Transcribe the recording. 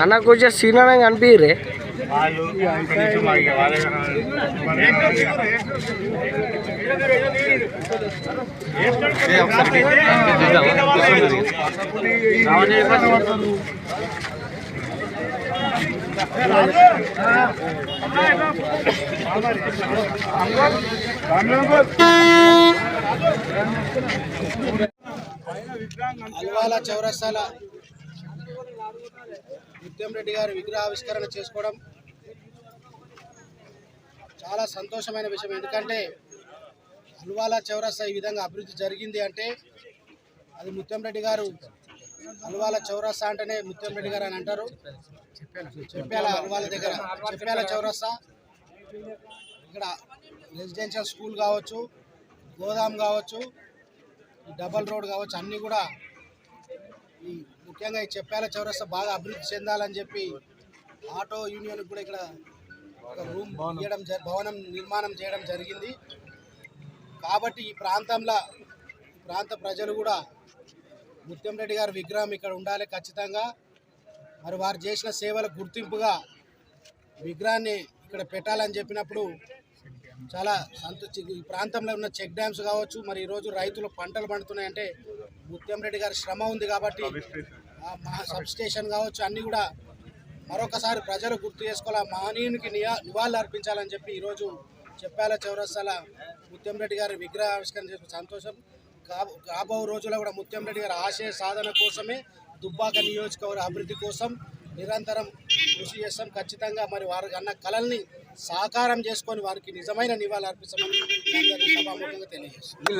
అన్న కొంచెం సీనానే కనిపించరే అల్వాల చౌరస్తాల ముత్యం రెడ్డి విగ్రహ విగ్రహావిష్కరణ చేసుకోవడం చాలా సంతోషమైన విషయం. ఎందుకంటే అల్వాల చౌరస్తా ఈ విధంగా అభివృద్ధి జరిగింది అంటే అది ముత్యం రెడ్డి గారు అల్వాల చౌరస్తా అంటేనే ముత్యం రెడ్డి గారు అని అంటారు. చెప్పాల అల్వాల దగ్గర చెప్పాల చౌరస్తా. ఇక్కడ రెసిడెన్షియల్ స్కూల్ కావచ్చు గోదాం కావచ్చు డబల్ రోడ్ కావచ్చు అన్నీ కూడా ఈ ముఖ్యంగా ఈ చెప్పాల చౌరస్తా బాగా అభివృద్ధి చెందాలని చెప్పి ఆటో యూనియన్ కూడా ఇక్కడ ఒక రూమ్ ఇవ్వడం జ- భవనం నిర్మాణం చేయడం జరిగింది. కాబట్టి ఈ ప్రాంతంలో ప్రాంత ప్రజలు కూడా ముత్యంరెడ్డి గారి విగ్రహం ఇక్కడ ఉండాలి ఖచ్చితంగా. మరి వారు చేసిన సేవల గుర్తింపుగా విగ్రహాన్ని ఇక్కడ పెట్టాలని చెప్పినప్పుడు చాలా సంతో ఈ ప్రాంతంలో ఉన్న చెక్ డ్యామ్స్ కావచ్చు మరి ఈరోజు రైతులు పంటలు పండుతున్నాయంటే ముత్యంరెడ్డి గారి శ్రమ ఉంది కాబట్టి మా సబ్ స్టేషన్ కావచ్చు అన్నీ కూడా మరొకసారి ప్రజలు గుర్తు చేసుకోవాలి? ఆ మహనీయునికి నియా నివాళులు అర్పించాలని చెప్పి ఈరోజు చెప్పాల చౌరస్తాల ముత్యంరెడ్డి గారి విగ్రహ ఆవిష్కరణ చేసిన సంతోషం. రాబో రోజుల్లో కూడా ముత్యం రెడ్డి గారి ఆశయ సాధన కోసమే దుబ్బాక నియోజకవర్గ అభివృద్ధి కోసం నిరంతరం కృషి చేస్తాం. ఖచ్చితంగా మరి వారికి అన్న కళల్ని సాకారం చేసుకొని వారికి నిజమైన నివాళులు అర్పిస్తామని సభాముఖంగా తెలియజేస్తాం